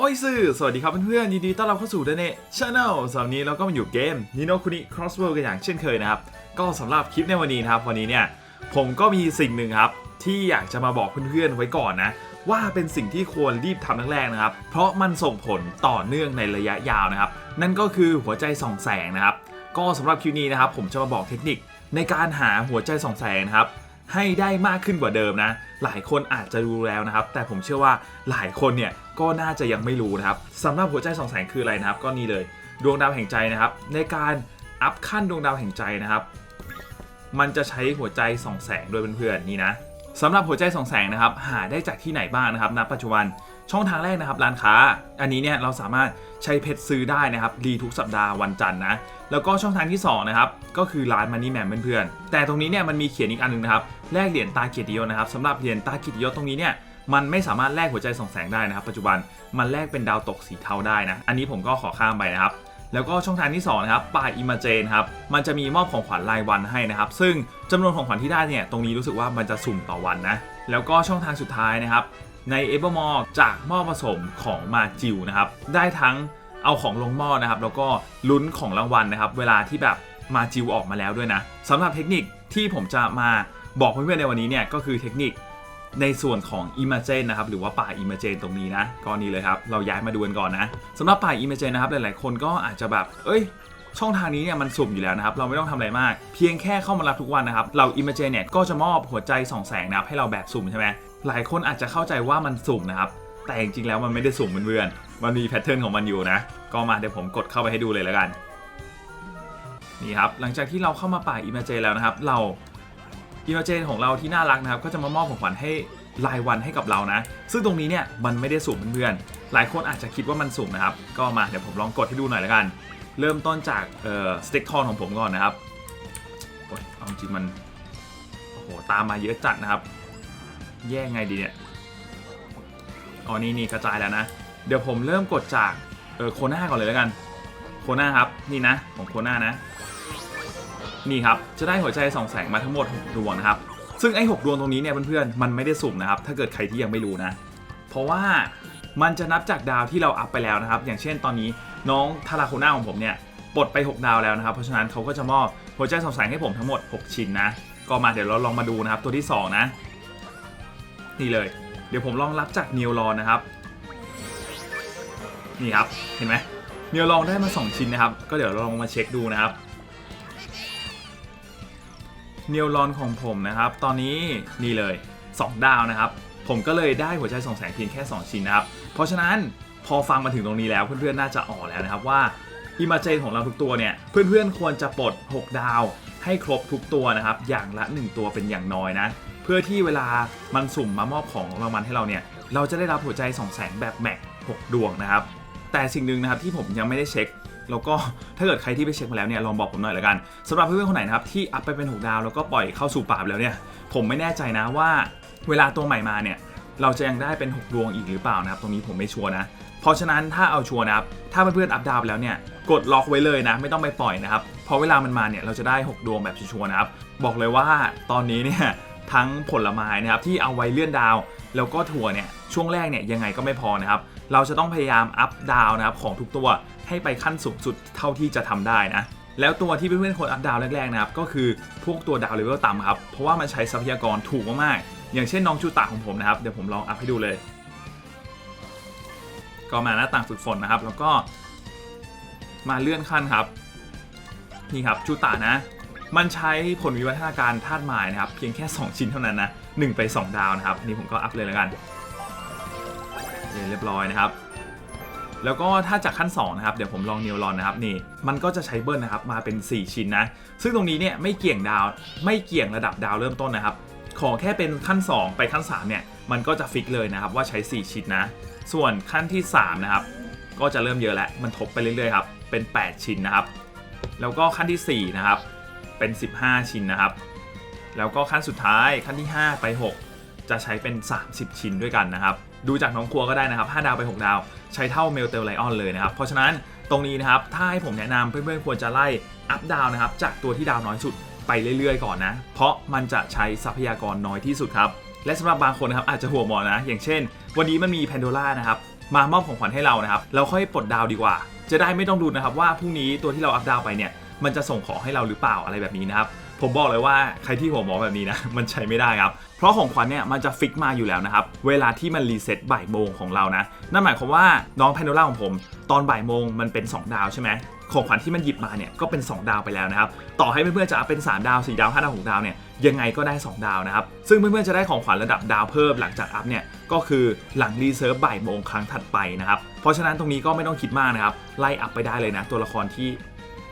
โอ้ยสื่อ สวัสดีครับเพื่อนๆยินดีต้อนรับเข้าสู่เดเน่ชาแนลสำหรับนี้เราก็มาอยู่เกมนิโนคุนิ Crossworld กันอย่างเช่นเคยนะครับ ก็สำหรับคลิปในวันนี้นะครับ วันนี้เนี่ยผมก็มีสิ่งหนึ่งครับ ที่อยากจะมาบอกเพื่อนๆไว้ก่อนนะ ว่าเป็นสิ่งที่ควรรีบทำแรกๆนะครับ เพราะมันส่งผลต่อเนื่องในระยะยาวนะครับ นั่นก็คือหัวใจส่องแสงนะครับ ก็สำหรับคลิปนี้นะครับ ผมจะมาบอกเทคนิคในการหาหัวใจส่องแสงนะครับ ให้ได้มากขึ้นกว่าเดิมนะ หลายคนอาจจะรู้แล้วนะครับ แต่ผมเชื่อว่าหลายคนเนี่ยก็น่าจะยังไม่รู้นะครับสำหรับหัวใจส่องแสงคืออะไรนะครับ ก็นี่เลยดวงดาวแห่งใจนะครับ ในการอัพขั้นดวงดาวแห่งใจนะครับ มันจะใช้หัวใจส่องแสงโดยเพื่อนๆนี่นะสำหรับหัวใจส่องแสงนะครับ หาได้จากที่ไหนบ้างนะครับณปัจจุบัน ช่องทางแรกนะครับร้านค้า อันนี้เนี่ยเราสามารถใช้เพชรซื้อได้นะครับรีทุกสัปดาห์วันจันทร์นะแล้วก็ช่องทางที่สองนะครับก็คือร้านมันนี่แมนเพื่อนๆแต่ตรงนี้เนี่ยมันมีเขียนอีกอันหนึงนะครับแลกเหรียญตาเกียรติยศนะครับสำหรับเหรียญตาเกียรติยศตรงนี้เนี่ยมันไม่สามารถแลกหัวใจส่องแสงได้นะครับ ปัจจุบันมันแลกเป็นดาวตกสีเทาได้นะอันนี้ผมก็ขอข้ามไปนะครับแล้วก็ช่องทางที่2นะครับป่าอิมาเจนครับ มันจะมีมอบของขวัญรายวันให้นะครับ ซึ่งจำนวนของขวัญที่ได้เนี่ย ตรงนี้รู้สึกว่ามันจะสุ่มต่อวันนะ แล้วก็ช่องทางสุดท้ายนะครับ ในเอเ r อร์มอจากหม้อผสมของมาจิวนะครับได้ทั้งเอาของลงหม้อนะครับแล้วก็ลุ้นของรางวัลนะครับเวลาที่แบบมาจิวออกมาแล้วด้วยนะสำหรับเทคนิคที่ผมจะมาบอกเพื่อนๆในวันนี้เนี่ยก็คือเทคนิคในส่วนของ i m a g e นะครับหรือว่าป่า i m a g e ตรงนี้นะก็นี่เลยครับเราย้ายมาดูกันก่อนนะสำหรับป่า i m a g e นะครับหลายๆ คนก็อาจจะแบบเอ้ยช่องทางนี้เนี่ยมันสุ่มอยู่แล้วนะครับ เราไม่ต้องทำอะไรมาก เพียงแค่เข้ามารับทุกวันนะครับ เรา i m a g e n เนี่ยก็จะมอบหัวใจสองแสงนะครับให้เราแบบสุ่มใช่ไหม หลายคนอาจจะเข้าใจว่ามันสุ่มนะครับ แต่จริงๆแล้วมันไม่ได้สุ่มเพื่อนๆมันมีแพทเทิร์นของมันอยู่นะ ก็มาเดี๋ยวผมกดเข้าไปให้ดูเลยแล้วกันนี่ครับหลังจากที่เราเข้ามาป่า i m a g e n แล้วนะครับ เราอิมเจของเราที่น่ารักนะครับ ก็จะมามอบของขวัญให้รายวันให้กับเรานะ ซึ่งตรงนี้เนี่ยมันไม่ได้สุ่มเพื่อนๆหลายคนอาจจะคิดว่ามันสุ่มนะครับ ก็มาเดี๋ยวผมลองกดให้ดูหน่อยแล้วกัน เริ่มต้นจากเอ่อสเต็กทอนของผมก่อนนะครับโอ้ยเอาจริงมันโอ้โหตามมาเยอะจัดนะครับ แย่ไงดีเนี่ยอ๋อนี่นี่กระจายแล้วนะ เดี๋ยวผมเริ่มกดจากเออโคน่าก่อนเลยแล้วกัน โคน่าครับนี่นะของโคน่านะ นี่ครับจะได้หัวใจสองแสงมาทั้งหมด6ดวงนะครับ ซึ่งไอ้6ดวงตรงนี้เนี่ยเพื่อนๆมันไม่ได้สุ่มนะครับ ถ้าเกิดใครที่ยังไม่รู้นะ เพราะว่ามันจะนับจากดาวที่เราอัพไปแล้วนะครับ อย่างเช่นตอนนี้น้องทาราโคน่าของผมเนี่ยปลดไป 6 ดาวแล้วนะครับ เพราะฉะนั้นเขาก็จะมอบหัวใจสองแสงให้ผมทั้งหมด 6 ชิ้นนะ ก็มาเดี๋ยวเราลองมาดูนะครับตัวที่ 2 นะ นี่เลย เดี๋ยวผมลองรับจากเนิวรอนนะครับ นี่ครับ เห็นไหมเนิวรอนได้มา 2 ชิ้นนะครับ ก็เดี๋ยวเราลองมาเช็คดูนะครับ เนียลอนของผมนะครับ ตอนนี้นี่เลย 2 ดาวนะครับ ผมก็เลยได้หัวใจสองแสงเพียงแค่ 2 ชิ้นนะครับ เพราะฉะนั้นพอฟังมาถึงตรงนี้แล้วเพื่อนๆน่าจะออกแล้วนะครับว่าอิมาเจนของเราทุกตัวเนี่ยเพื่อนๆควรจะปลด 6 ดาวให้ครบทุกตัวนะครับ อย่างละ 1 ตัวเป็นอย่างน้อยนะ พื่อที่เวลามันสุ่มมามอบของรางวัลให้เราเนี่ย เราจะได้รับหัวใจสองแสงแบบแม็ก6ดวงนะครับ แต่สิ่งหนึ่งนะครับที่ผมยังไม่ได้เช็ค แล้วก็ถ้าเกิดใครที่ไปเช็คมาแล้วเนี่ยลองบอกผมหน่อยละกันสำหรับเพื่อนๆคนไหนนะครับที่อัพไปเป็น 6 ดาวแล้วก็ปล่อยเข้าสู่ป่าไปแล้วเนี่ย ผมไม่แน่ใจนะว่าเวลาตัวใหม่มาเนี่ยเราจะยังได้เป็น 6 ดวงอีกหรือเปล่านะครับตรงนี้ผมไม่ชัวร์นะ เพราะฉะนั้นถ้าเอาชัวร์นะครับถ้าเพื่อนๆอัพดาวแล้วเนี่ยกดล็อกไว้เลยนะ ไม่ต้องไปปล่อยนะครับเพราะเวลามันมาเนี่ยเราจะได้ 6 ดวงแบบชัวร์นะครับบอกเลยว่าตอนนี้เนี่ย ทั้งผลไม้นะครับที่เอาไว้เลื่อนดาว แล้วก็ถั่วเนี่ยช่วงแรกเนี่ยยังไงก็ไม่พอนะครับเราจะต้องพยายามอัพดาวนะครับของทุกตัวให้ไปขั้นสูงสุดเท่าที่จะทำได้นะแล้วตัวที่เพื่อนๆคนอัพดาวแรกๆนะครับก็คือพวกตัวดาวเลเวลต่ำครับเพราะว่ามันใช้ทรัพยากรถูกมากๆอย่างเช่นน้องจูตาของผมนะครับเดี๋ยวผมลองอัพให้ดูเลย ก็มาหน้าต่างฝึกฝนนะครับ แล้วก็มาเลื่อนขั้นครับนี่ครับจูตานะ มันใช้ผลวิวัฒนาการธาตุไม้นะครับ เพียงแค่ 2 ชิ้นเท่านั้นนะ1ไป 2 ดาวนะครับนี่ผมก็อัพเลยแล้วกันเรียบร้อยนะครับ แล้วก็ถ้าจากขั้น2นะครับเดี๋ยวผมลองนิวรอนนะครับนี่มันก็จะใช้เบิ้ลนะครับมาเป็น 4 ชิ้นนะ ซึ่งตรงนี้เนี่ยไม่เกี่ยงดาวไม่เกี่ยงระดับดาวเริ่มต้นนะครับ ขอแค่เป็นขั้น 2 ไปขั้น3เนี่ยมันก็จะฟิกเลยนะครับว่าใช้ 4 ชิ้นนะ ส่วนขั้นที่3นะครับก็จะเริ่มเยอะแล้วมันทบไปเรื่อยๆครับเป็น 8 ชิ้นนะครับ แล้วก็ขั้นทีสี่4นะครับ เป็น 15 ชิ้นนะครับ แล้วก็ขั้นสุดท้ายขั้นที่ 5 ไป 6 จะใช้เป็น 30 ชิ้นด้วยกันนะครับ ดูจากน้องครัวก็ได้นะครับ 5 ดาวไป 6 ดาว ใช้เท่าเมลเตลไลออนเลยนะครับ เพราะฉะนั้นตรงนี้นะครับ ถ้าให้ผมแนะนำเพื่อนๆควรจะไล่อัพดาวนะครับ จากตัวที่ดาวน้อยสุดไปเรื่อยๆ ก่อนนะ เพราะมันจะใช้ทรัพยากรน้อยที่สุดครับและสำหรับบางคนนะครับอาจจะหัวหมอนะ อย่างเช่น วันนี้มันมีแพนโดล่านะครับมามอบของขวัญให้เรานะครับ เราค่อยปลดดาวดีกว่า จะได้ไม่ต้องดูนะครับว่าพรุ่งนี้ตัวที่เราอัพดาวไปเนี่ย มันจะส่งของให้เราหรือเปล่าอะไรแบบนี้นะครับผมบอกเลยว่าใครที่หัวหมอแบบนี้นะมันใช้ไม่ได้ครับ เพราะของขวัญเนี่ยมันจะฟิกมาอยู่แล้วนะครับ เวลาที่มันรีเซ็ตบ่ายโมงของเรานะ นั่นหมายความว่าน้องแพนโดล่าของผมตอนบ่ายโมงมันเป็น 2 ดาวใช่ไหมของขวัญที่มันหยิบมาเนี่ยก็เป็น 2 ดาวไปแล้วนะครับ ต่อให้เพื่อนๆจะอัพเป็น 3 ดาว 4 ดาว 5 ดาว 6 ดาวเนี่ยยังไงก็ได้ 2 ดาวนะครับ ซึ่งเพื่อนๆจะได้ของขวัญระดับดาวเพิ่มหลังจากอัพเนี่ยก็คือหลังรีเซิร์ฟบ่ายโมงครั้งถัดไปนะครับ เพราะฉะนั้นตรงนี้ก็ไม่ต้องคิดมากนะครับไล่อัพไปได้เลยนะตัวละครที่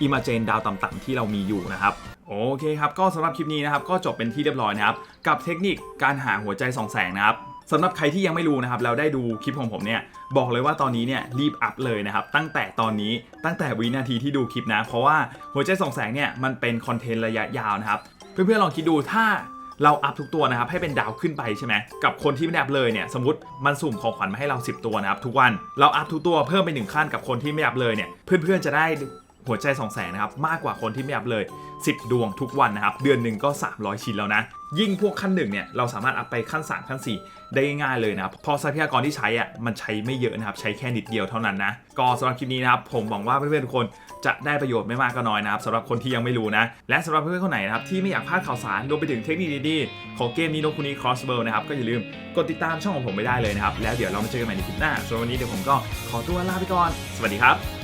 อิมาเจนดาวต่ำๆที่เรามีอยู่นะครับโอเคครับก็สำหรับคลิปนี้นะครับก็จบเป็นที่เรียบร้อยนะครับกับเทคนิคการหาหัวใจสองแสงนะครับสำหรับใครที่ยังไม่รู้นะครับแล้วได้ดูคลิปของผมเนี่ยบอกเลยว่าตอนนี้เนี่ยรีบอัพเลยนะครับตั้งแต่ตอนนี้ตั้งแต่วินาทีที่ดูคลิปนะเพราะว่าหัวใจสองแสงเนี่ยมันเป็นคอนเทนต์ระยะยาวนะครับเพื่อนๆลองคิดดูถ้าเราอัพทุกตัวนะครับให้เป็นดาวขึ้นไปใช่ไหมกับคนที่ไม่ได้อัพเลยเนี่ยสมมติมันสุ่มของขวัญมาให้เรา 10 ตัวนะครับทุกวันเราอัพทุกตัวเพิ่มไปหนึ่งขั้นกับคนที่ไม่อัพเลยเนี่ยเพื่อนๆจะได้ หัวใจ2 0 0แสนนะครับมากกว่าคนที่ไม่อัพเลย 10 ดวงทุกวันนะครับเดือนหนึ่งก็ 300 ชิ้นแล้วนะ ยิ่งพวกขั้นหนึ่งเนี่ยเราสามารถอัพไปขั้น 3 ขั้น 4 ได้ง่ายเลยนะครับพอทรัพยากรที่ใช้อะมันใช้ไม่เยอะนะครับใช้แค่นิดเดียวเท่านั้นนะก็สำหรับคลิปนี้นะครับผมหวังว่าเพื่อนๆทุกคนจะได้ประโยชน์ไม่มากก็น้อยนะครับสำหรับคนที่ยังไม่รู้นะ และสำหรับเพื่อนๆคนไหนนะครับที่ไม่อยากพลาดข่าวสารรวมไปถึงเทคนิคดีๆของเกมนี้โนคุนิ Crossbow นะครับก็อย่าลืมกดติดตามช่องของผมไปได้เลยนะครับแล้วเดี๋ยวเรามาเจอกันใหม่ในคลิปหน้าส่วนวันนี้เดี๋ยวผมก็ขอตัวลาไปก่อน สวัสดีครับ